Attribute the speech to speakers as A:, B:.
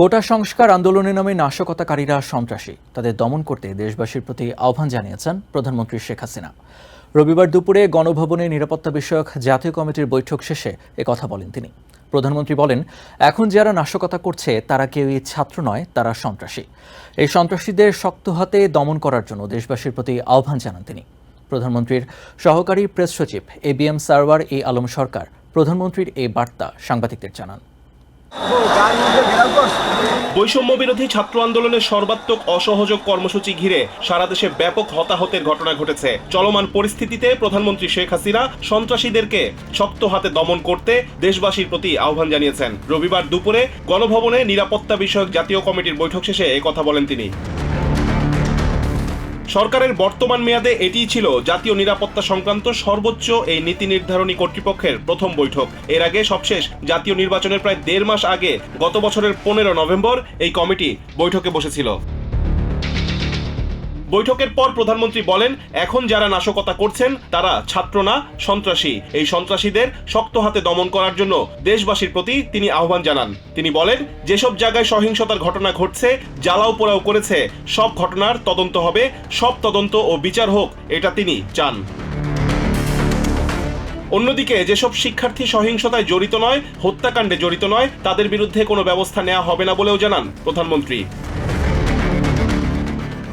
A: কোটা সংস্কার আন্দোলনের নামে নাশকতাকারীরা সন্ত্রাসী। তাদের দমন করতে দেশবাসীর প্রতি আহ্বান জানিয়েছেন প্রধানমন্ত্রী শেখ হাসিনা। রবিবার দুপুরে গণভবনে নিরাপত্তা বিষয়ক জাতীয় কমিটির বৈঠক শেষে কথা বলেন তিনি। প্রধানমন্ত্রী বলেন, এখন যারা নাশকতা করছে, তারা কেউই ছাত্র নয়, তারা সন্ত্রাসী। এই সন্ত্রাসীদের শক্ত হাতে দমন করার জন্য দেশবাসীর প্রতি আহ্বান জানান তিনি। প্রধানমন্ত্রীর সহকারী প্রেস সচিব A B M Sarwar E Alam Sarkar, প্রধানমন্ত্রীর এই বার্তা সাংবাদিকদের জানান।
B: বৈষম্য বিরোধী ছাত্র আন্দোলনের সর্বাত্মক অসহযোগ কর্মসূচি ঘিরে সারা দেশে ব্যাপক হতাহতের ঘটনা ঘটেছে। চলমান পরিস্থিতিতে প্রধানমন্ত্রী শেখ হাসিনা সন্ত্রাসীদেরকে শক্ত হাতে দমন করতে দেশবাসীর প্রতি আহ্বান জানিয়েছেন। রবিবার দুপুরে গণভবনে নিরাপত্তা বিষয়ক জাতীয় কমিটির বৈঠক শেষে কথা বলেন তিনি। সরকারের বর্তমান মেয়াদে এটিই ছিল জাতীয় নিরাপত্তা সংক্রান্ত সর্বোচ্চ এই নীতি নির্ধারণী কর্তৃপক্ষের প্রথম বৈঠক। এর আগে সবশেষ জাতীয় নির্বাচনের প্রায় দেড় মাস আগে গত বছরের পনেরো নভেম্বর এই কমিটি বৈঠকে বসেছিল। বৈঠকের পর প্রধানমন্ত্রী বলেন, এখন যারা নাশকতা করছেন, তারা ছাত্র না, সন্ত্রাসী। এই সন্ত্রাসীদের শক্ত হাতে দমন করার জন্য দেশবাসীর প্রতি তিনি আহ্বান জানান। তিনি বলেন, যেসব জায়গায় সহিংসতার ঘটনা ঘটছে, জ্বালাও পোড়াও করেছে, সব ঘটনার তদন্ত হবে, সব তদন্ত ও বিচার হোক, এটা তিনি চান। অন্যদিকে, যেসব শিক্ষার্থী সহিংসতায় জড়িত নয়, হত্যাকাণ্ডে জড়িত নয়, তাদের বিরুদ্ধে কোনো ব্যবস্থা নেওয়া হবে না বলেও জানান প্রধানমন্ত্রী।